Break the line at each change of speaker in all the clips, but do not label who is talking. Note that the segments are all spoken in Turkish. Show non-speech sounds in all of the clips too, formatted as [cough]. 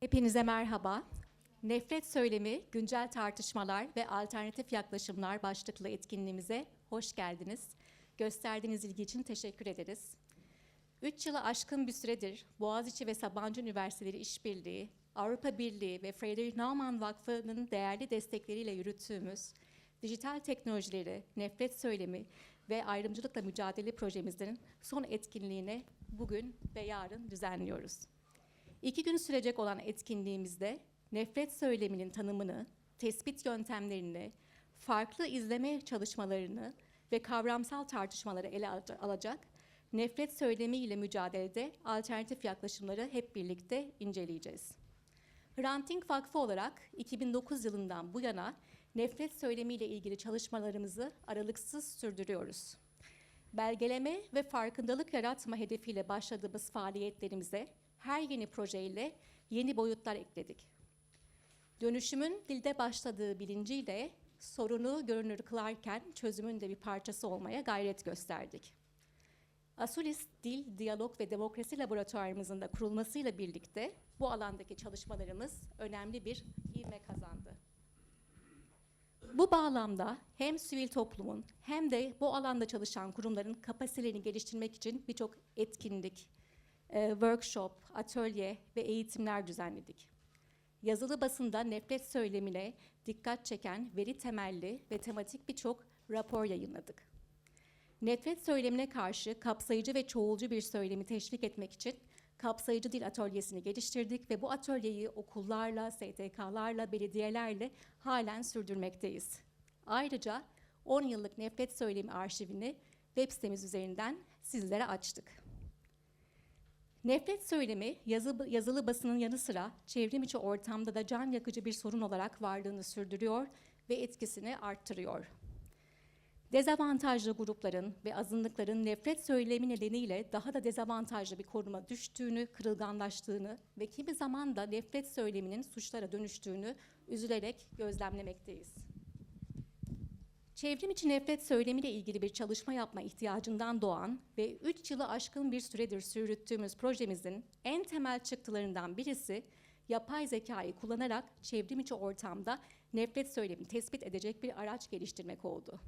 Hepinize merhaba. Nefret söylemi, güncel tartışmalar ve alternatif yaklaşımlar başlıklı etkinliğimize hoş geldiniz. Gösterdiğiniz ilgi için teşekkür ederiz. Üç yılı aşkın bir süredir Boğaziçi ve Sabancı Üniversiteleri İşbirliği, Avrupa Birliği ve Friedrich Naumann Vakfı'nın değerli destekleriyle yürüttüğümüz dijital teknolojileri, nefret söylemi ve ayrımcılıkla mücadele projemizin son etkinliğini bugün ve yarın düzenliyoruz. İki gün sürecek olan etkinliğimizde nefret söyleminin tanımını, tespit yöntemlerini, farklı izleme çalışmalarını ve kavramsal tartışmaları ele al- alacak, nefret söylemiyle mücadelede alternatif yaklaşımları hep birlikte inceleyeceğiz. Hrant Dink Vakfı olarak 2009 yılından bu yana nefret söylemiyle ilgili çalışmalarımızı aralıksız sürdürüyoruz. Belgeleme ve farkındalık yaratma hedefiyle başladığımız faaliyetlerimize her yeni projeyle yeni boyutlar ekledik. Dönüşümün dilde başladığı bilinciyle sorunu görünür kılarken çözümün de bir parçası olmaya gayret gösterdik. Asulis Dil, Diyalog ve Demokrasi Laboratuvarımızın da kurulmasıyla birlikte bu alandaki çalışmalarımız önemli bir ivme kazandı. Bu bağlamda hem sivil toplumun hem de bu alanda çalışan kurumların kapasitelerini geliştirmek için birçok etkinlik, e, workshop, atölye ve eğitimler düzenledik. Yazılı basında nefret söylemine dikkat çeken veri temelli ve tematik birçok rapor yayınladık. Nefret söylemine karşı kapsayıcı ve çoğulcu bir söylemi teşvik etmek için kapsayıcı dil atölyesini geliştirdik ve bu atölyeyi okullarla, STK'larla, belediyelerle halen sürdürmekteyiz. Ayrıca 10 yıllık nefret söylemi arşivini web sitemiz üzerinden sizlere açtık. Nefret söylemi yazı, yazılı basının yanı sıra çevrim içi ortamda da can yakıcı bir sorun olarak varlığını sürdürüyor ve etkisini arttırıyor. Dezavantajlı grupların ve azınlıkların nefret söylemi nedeniyle daha da dezavantajlı bir konuma düştüğünü, kırılganlaştığını ve kimi zaman da nefret söyleminin suçlara dönüştüğünü üzülerek gözlemlemekteyiz. Çevrim içi nefret söylemiyle ilgili bir çalışma yapma ihtiyacından doğan ve 3 yılı aşkın bir süredir sürdürttüğümüz projemizin en temel çıktılarından birisi yapay zekayı kullanarak çevrim içi ortamda nefret söylemi tespit edecek bir araç geliştirmek oldu.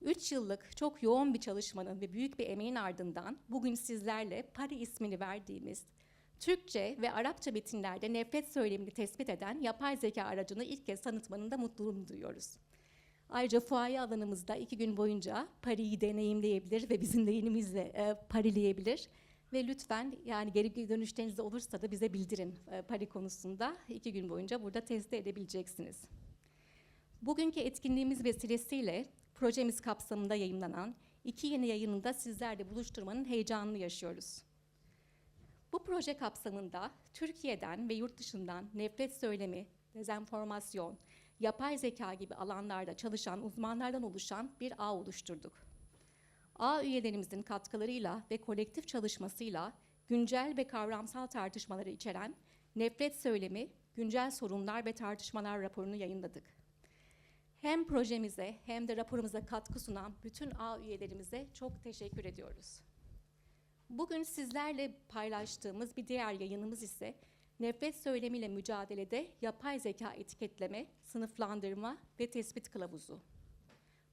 3 yıllık çok yoğun bir çalışmanın ve büyük bir emeğin ardından bugün sizlerle Pari ismini verdiğimiz Türkçe ve Arapça metinlerde nefret söylemini tespit eden yapay zeka aracını ilk kez tanıtmanın da mutluluğunu duyuyoruz. Ayrıca fuaye alanımızda iki gün boyunca Pari'yi deneyimleyebilir ve bizim deneyimimizle e, parileyebilir. Ve lütfen yani geri dönüşleriniz olursa da bize bildirin e, Pari konusunda. iki gün boyunca burada test edebileceksiniz. Bugünkü etkinliğimiz vesilesiyle projemiz kapsamında yayınlanan iki yeni yayını da sizlerle buluşturmanın heyecanını yaşıyoruz. Bu proje kapsamında Türkiye'den ve yurt dışından nefret söylemi, dezenformasyon, yapay zeka gibi alanlarda çalışan uzmanlardan oluşan bir ağ oluşturduk. Ağ üyelerimizin katkılarıyla ve kolektif çalışmasıyla güncel ve kavramsal tartışmaları içeren Nefret Söylemi, Güncel Sorunlar ve Tartışmalar raporunu yayınladık. Hem projemize hem de raporumuza katkı sunan bütün ağ üyelerimize çok teşekkür ediyoruz. Bugün sizlerle paylaştığımız bir diğer yayınımız ise nefret söylemiyle mücadelede yapay zeka etiketleme, sınıflandırma ve tespit kılavuzu.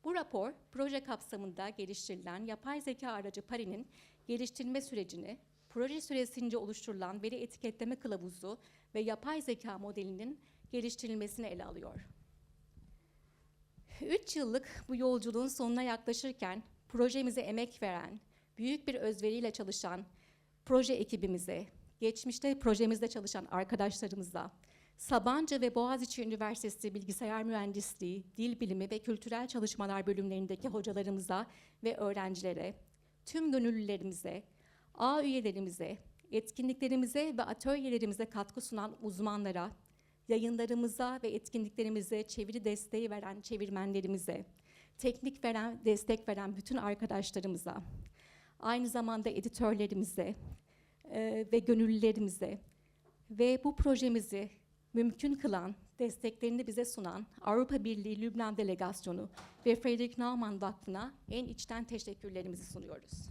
Bu rapor, proje kapsamında geliştirilen yapay zeka aracı Pari'nin geliştirilme sürecini, proje süresince oluşturulan veri etiketleme kılavuzu ve yapay zeka modelinin geliştirilmesini ele alıyor. Üç yıllık bu yolculuğun sonuna yaklaşırken projemize emek veren, büyük bir özveriyle çalışan proje ekibimize, geçmişte projemizde çalışan arkadaşlarımıza, Sabancı ve Boğaziçi Üniversitesi Bilgisayar Mühendisliği, Dil Bilimi ve Kültürel Çalışmalar bölümlerindeki hocalarımıza ve öğrencilere, tüm gönüllülerimize, ağ üyelerimize, etkinliklerimize ve atölyelerimize katkı sunan uzmanlara, yayınlarımıza ve etkinliklerimize çeviri desteği veren çevirmenlerimize, teknik veren, destek veren bütün arkadaşlarımıza, aynı zamanda editörlerimize e, ve gönüllülerimize ve bu projemizi mümkün kılan, desteklerini bize sunan Avrupa Birliği Lübnan Delegasyonu ve Friedrich Naumann Vakfı'na en içten teşekkürlerimizi sunuyoruz.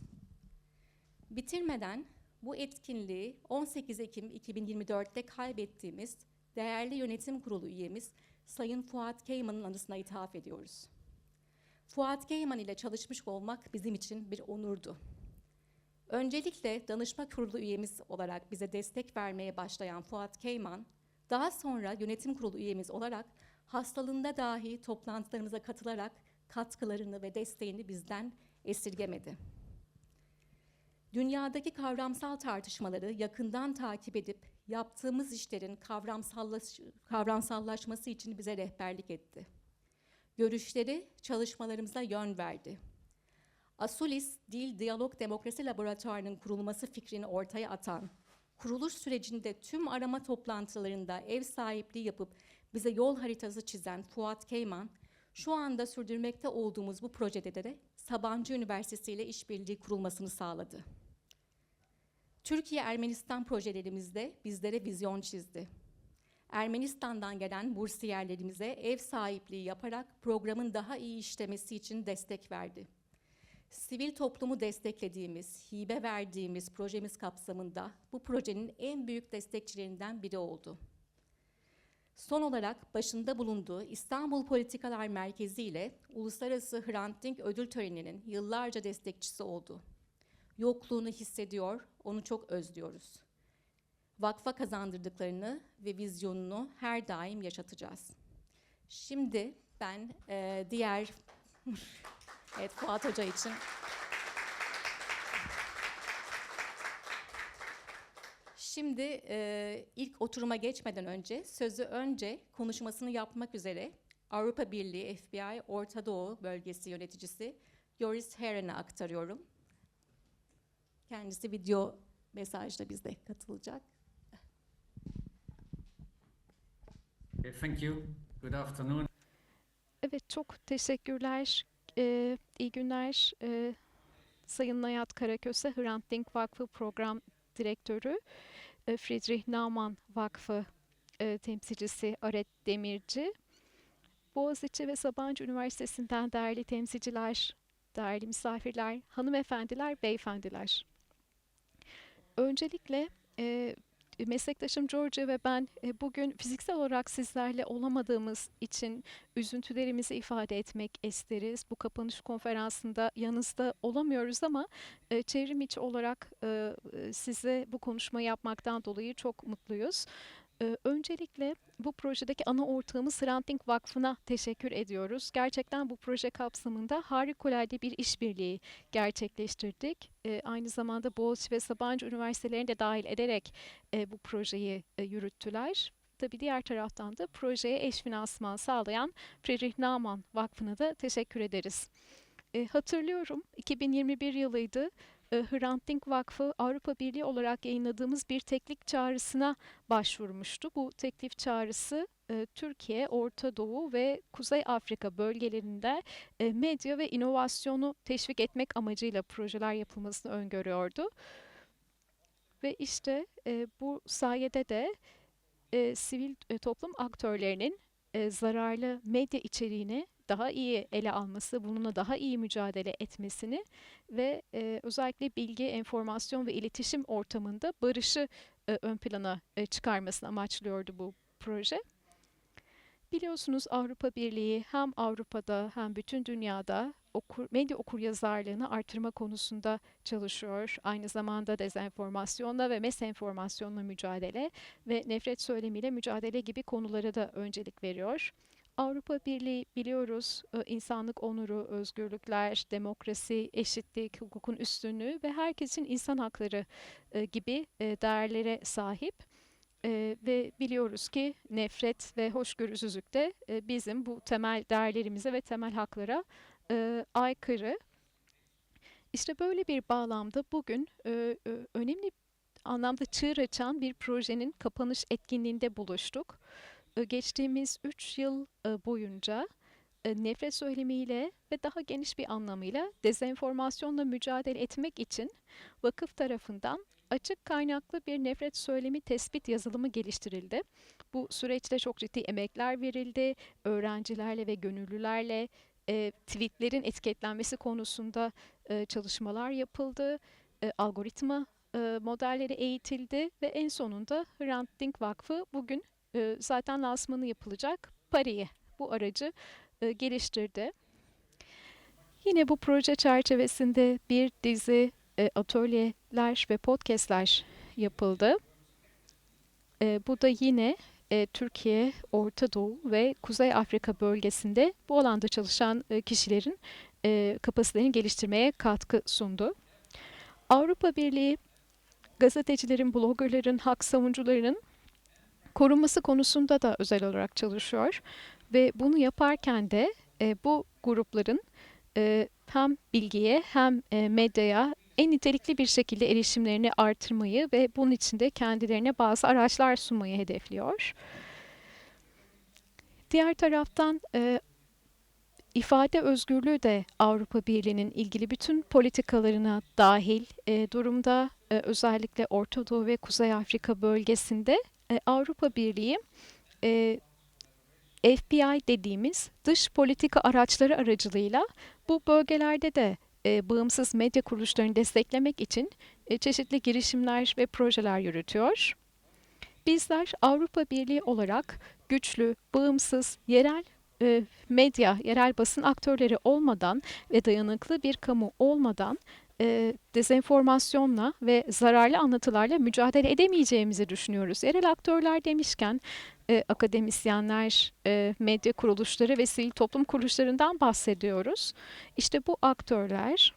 Bitirmeden Bu etkinliği 18 Ekim 2024'te kaybettiğimiz değerli yönetim kurulu üyemiz Sayın Fuat Keyman'ın anısına ithaf ediyoruz. Fuat Keyman ile çalışmış olmak bizim için bir onurdu. Öncelikle danışma kurulu üyemiz olarak bize destek vermeye başlayan Fuat Keyman, daha sonra yönetim kurulu üyemiz olarak hastalığında dahi toplantılarımıza katılarak katkılarını ve desteğini bizden esirgemedi. Dünyadaki kavramsal tartışmaları yakından takip edip yaptığımız işlerin kavramsallaş kavramsallaşması için bize rehberlik etti. Görüşleri çalışmalarımıza yön verdi. Asulis Dil Diyalog Demokrasi Laboratuvarı'nın kurulması fikrini ortaya atan, kuruluş sürecinde tüm arama toplantılarında ev sahipliği yapıp bize yol haritası çizen Fuat Keyman, şu anda sürdürmekte olduğumuz bu projede de Sabancı Üniversitesi ile işbirliği kurulmasını sağladı. Türkiye-Ermenistan projelerimizde bizlere vizyon çizdi. Ermenistan'dan gelen bursiyerlerimize ev sahipliği yaparak programın daha iyi işlemesi için destek verdi. Sivil toplumu desteklediğimiz, hibe verdiğimiz projemiz kapsamında bu projenin en büyük destekçilerinden biri oldu. Son olarak başında bulunduğu İstanbul Politikalar Merkezi ile Uluslararası Hrant Dink Ödül Töreni'nin yıllarca destekçisi oldu. Yokluğunu hissediyor, onu çok özlüyoruz. Vakfa kazandırdıklarını ve vizyonunu her daim yaşatacağız. Şimdi ben e, diğer [laughs] evet Fuat Hoca için Şimdi e, ilk oturuma geçmeden önce sözü önce konuşmasını yapmak üzere Avrupa Birliği FBI Orta Doğu Bölgesi yöneticisi Joris Heren'e aktarıyorum. Kendisi video mesajla bizde katılacak.
Thank you. Good afternoon.
Evet çok teşekkürler. Ee, iyi günler. Ee, Sayın Hayat Karaköse Hrant Dink Vakfı Program Direktörü, e, Friedrich Naumann Vakfı e, temsilcisi Aret Demirci, Boğaziçi ve Sabancı Üniversitesi'nden değerli temsilciler, değerli misafirler, hanımefendiler, beyefendiler. Öncelikle e, meslektaşım Georgia ve ben e, bugün fiziksel olarak sizlerle olamadığımız için üzüntülerimizi ifade etmek isteriz. Bu kapanış konferansında yanınızda olamıyoruz ama e, çevrim içi olarak e, e, size bu konuşmayı yapmaktan dolayı çok mutluyuz. Öncelikle bu projedeki ana ortağımız Hrant Dink Vakfı'na teşekkür ediyoruz. Gerçekten bu proje kapsamında harikulade bir işbirliği gerçekleştirdik. Aynı zamanda Boğaziçi ve Sabancı Üniversitelerini de dahil ederek bu projeyi yürüttüler. Tabii diğer taraftan da projeye eş finansman sağlayan Friedrich Naumann Vakfı'na da teşekkür ederiz. Hatırlıyorum 2021 yılıydı. E, Hrant Dink Vakfı Avrupa Birliği olarak yayınladığımız bir teklif çağrısına başvurmuştu. Bu teklif çağrısı e, Türkiye, Orta Doğu ve Kuzey Afrika bölgelerinde e, medya ve inovasyonu teşvik etmek amacıyla projeler yapılmasını öngörüyordu. Ve işte e, bu sayede de sivil toplum aktörlerinin zararlı medya içeriğini daha iyi ele alması, bununla daha iyi mücadele etmesini ve e, özellikle bilgi, enformasyon ve iletişim ortamında barışı e, ön plana e, çıkarmasını amaçlıyordu bu proje. Biliyorsunuz Avrupa Birliği hem Avrupa'da hem bütün dünyada okur, medya okuryazarlığını artırma konusunda çalışıyor. Aynı zamanda dezenformasyonla ve mesenformasyonla mücadele ve nefret söylemiyle mücadele gibi konulara da öncelik veriyor. Avrupa Birliği biliyoruz e, insanlık onuru, özgürlükler, demokrasi, eşitlik, hukukun üstünlüğü ve herkesin insan hakları e, gibi e, değerlere sahip. Ve biliyoruz ki nefret ve hoşgörüsüzlük de bizim bu temel değerlerimize ve temel haklara aykırı. İşte böyle bir bağlamda bugün önemli anlamda çığır açan bir projenin kapanış etkinliğinde buluştuk. E, geçtiğimiz 3 yıl e, boyunca e, nefret söylemiyle ve daha geniş bir anlamıyla dezenformasyonla mücadele etmek için vakıf tarafından açık kaynaklı bir nefret söylemi tespit yazılımı geliştirildi. Bu süreçte çok ciddi emekler verildi. Öğrencilerle ve gönüllülerle e, tweetlerin etiketlenmesi konusunda e, çalışmalar yapıldı. E, algoritma e, modelleri eğitildi ve en sonunda Hrant Dink Vakfı bugün e, zaten lansmanı yapılacak Pari'ye bu aracı e, geliştirdi. Yine bu proje çerçevesinde bir dizi e, atölyeler ve podcastler yapıldı. E, bu da yine Türkiye, Orta Doğu ve Kuzey Afrika bölgesinde bu alanda çalışan kişilerin e, kapasitelerini geliştirmeye katkı sundu. Avrupa Birliği gazetecilerin, bloggerların, hak savunucularının korunması konusunda da özel olarak çalışıyor ve bunu yaparken de e, bu grupların e, hem bilgiye hem e, medyaya en nitelikli bir şekilde erişimlerini artırmayı ve bunun için de kendilerine bazı araçlar sunmayı hedefliyor. Diğer taraftan e, ifade özgürlüğü de Avrupa Birliği'nin ilgili bütün politikalarına dahil e, durumda. E, özellikle Orta Doğu ve Kuzey Afrika bölgesinde e, Avrupa Birliği e, FBI dediğimiz dış politika araçları aracılığıyla bu bölgelerde de e, bağımsız medya kuruluşlarını desteklemek için çeşitli girişimler ve projeler yürütüyor. Bizler Avrupa Birliği olarak güçlü, bağımsız, yerel medya, yerel basın aktörleri olmadan ve dayanıklı bir kamu olmadan e, dezenformasyonla ve zararlı anlatılarla mücadele edemeyeceğimizi düşünüyoruz. Yerel aktörler demişken e, akademisyenler, e, medya kuruluşları ve sivil toplum kuruluşlarından bahsediyoruz. İşte bu aktörler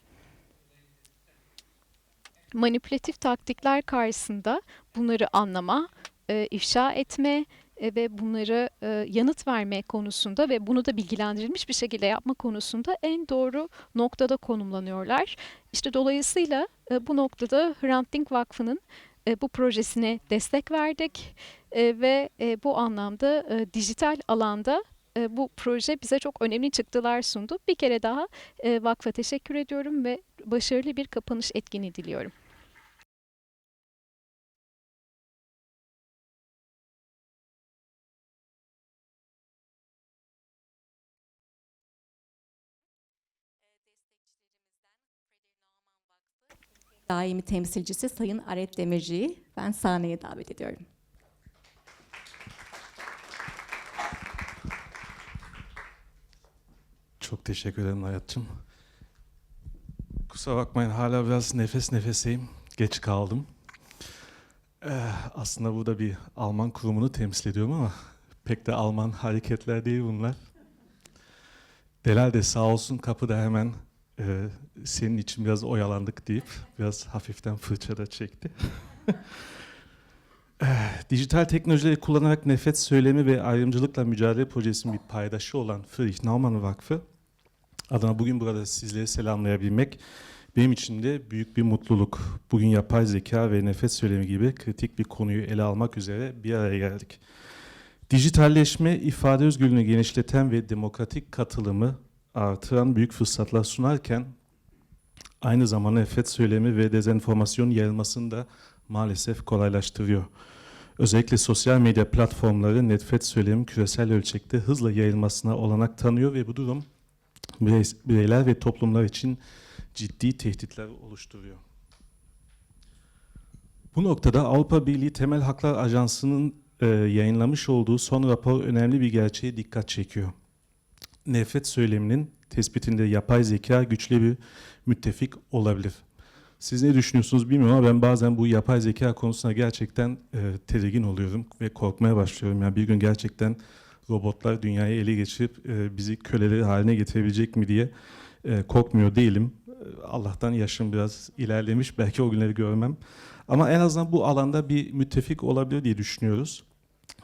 manipülatif taktikler karşısında bunları anlama, e, ifşa etme ve bunları e, yanıt verme konusunda ve bunu da bilgilendirilmiş bir şekilde yapma konusunda en doğru noktada konumlanıyorlar. İşte dolayısıyla e, bu noktada Hrant Dink Vakfı'nın e, bu projesine destek verdik E, ve e, bu anlamda e, dijital alanda e, bu proje bize çok önemli çıktılar sundu. Bir kere daha e, vakfa teşekkür ediyorum ve başarılı bir kapanış etkinliği diliyorum.
Daimi temsilcisi Sayın Aret Demirci'yi ben sahneye davet ediyorum.
Çok teşekkür ederim hayatım. Kusura bakmayın hala biraz nefes nefeseyim. Geç kaldım. Ee, aslında burada bir Alman kurumunu temsil ediyorum ama pek de Alman hareketler değil bunlar. Delal de sağ olsun kapıda hemen e, senin için biraz oyalandık deyip biraz hafiften fırça da çekti. [laughs] Eh, Dijital teknolojileri kullanarak nefret söylemi ve ayrımcılıkla mücadele projesinin bir paydaşı olan Friedrich Naumann Vakfı adına bugün burada sizleri selamlayabilmek benim için de büyük bir mutluluk. Bugün yapay zeka ve nefret söylemi gibi kritik bir konuyu ele almak üzere bir araya geldik. Dijitalleşme, ifade özgürlüğünü genişleten ve demokratik katılımı artıran büyük fırsatlar sunarken aynı zamanda nefret söylemi ve dezenformasyon yayılmasını da maalesef kolaylaştırıyor. Özellikle sosyal medya platformları nefret söylemi küresel ölçekte hızla yayılmasına olanak tanıyor ve bu durum birey- bireyler ve toplumlar için ciddi tehditler oluşturuyor. Bu noktada Avrupa Birliği Temel Haklar Ajansı'nın e, yayınlamış olduğu son rapor önemli bir gerçeğe dikkat çekiyor. Nefret söyleminin tespitinde yapay zeka güçlü bir müttefik olabilir. Siz ne düşünüyorsunuz bilmiyorum ama ben bazen bu yapay zeka konusuna gerçekten e, tedirgin oluyorum ve korkmaya başlıyorum. Yani bir gün gerçekten robotlar dünyayı ele geçirip e, bizi köleleri haline getirebilecek mi diye e, korkmuyor değilim. E, Allah'tan yaşım biraz ilerlemiş belki o günleri görmem. Ama en azından bu alanda bir müttefik olabilir diye düşünüyoruz.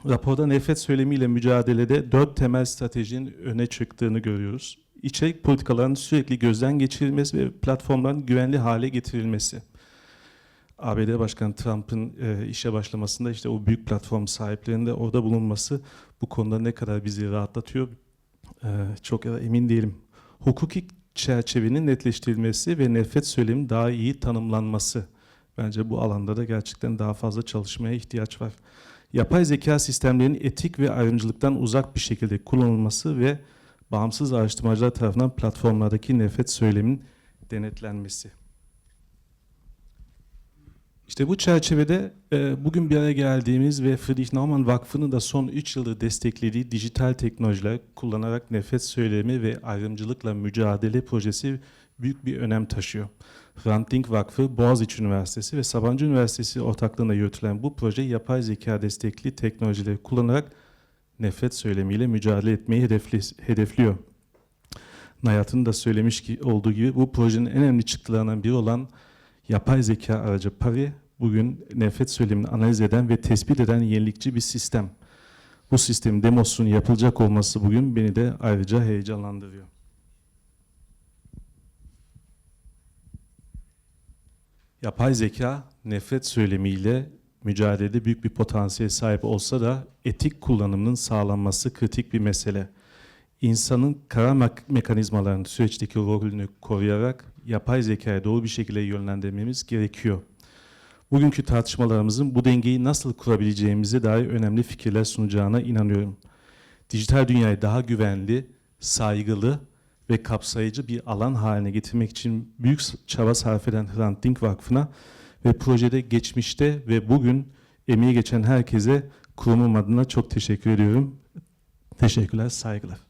Raporda nefret söylemiyle mücadelede dört temel stratejinin öne çıktığını görüyoruz. İçerik politikalarının sürekli gözden geçirilmesi ve platformların güvenli hale getirilmesi. ABD Başkanı Trump'ın e, işe başlamasında işte o büyük platform sahiplerinin de orada bulunması bu konuda ne kadar bizi rahatlatıyor e, çok ya da emin değilim. Hukuki çerçevenin netleştirilmesi ve nefret söyleminin daha iyi tanımlanması. Bence bu alanda da gerçekten daha fazla çalışmaya ihtiyaç var. Yapay zeka sistemlerinin etik ve ayrımcılıktan uzak bir şekilde kullanılması ve bağımsız araştırmacılar tarafından platformlardaki nefret söylemin denetlenmesi. İşte bu çerçevede e, bugün bir araya geldiğimiz ve Friedrich Naumann Vakfı'nın da son 3 yıldır desteklediği dijital teknolojiler kullanarak nefret söylemi ve ayrımcılıkla mücadele projesi büyük bir önem taşıyor. Hrant Dink Vakfı, Boğaziçi Üniversitesi ve Sabancı Üniversitesi ortaklığında yürütülen bu proje yapay zeka destekli teknolojileri kullanarak nefret söylemiyle mücadele etmeyi hedefli- hedefliyor. Hayat'ın da söylemiş ki olduğu gibi bu projenin en önemli çıktılarından biri olan yapay zeka aracı Pari bugün nefret söylemini analiz eden ve tespit eden yenilikçi bir sistem. Bu sistemin demosunun yapılacak olması bugün beni de ayrıca heyecanlandırıyor. Yapay zeka nefret söylemiyle mücadelede büyük bir potansiyel sahip olsa da etik kullanımının sağlanması kritik bir mesele. İnsanın karar mek- mekanizmalarının süreçteki rolünü koruyarak yapay zekaya doğru bir şekilde yönlendirmemiz gerekiyor. Bugünkü tartışmalarımızın bu dengeyi nasıl kurabileceğimize dair önemli fikirler sunacağına inanıyorum. Dijital dünyayı daha güvenli, saygılı ve kapsayıcı bir alan haline getirmek için büyük çaba sarf eden Hrant Dink Vakfı'na ve projede geçmişte ve bugün emeği geçen herkese kurumum adına çok teşekkür ediyorum. Teşekkürler, saygılar.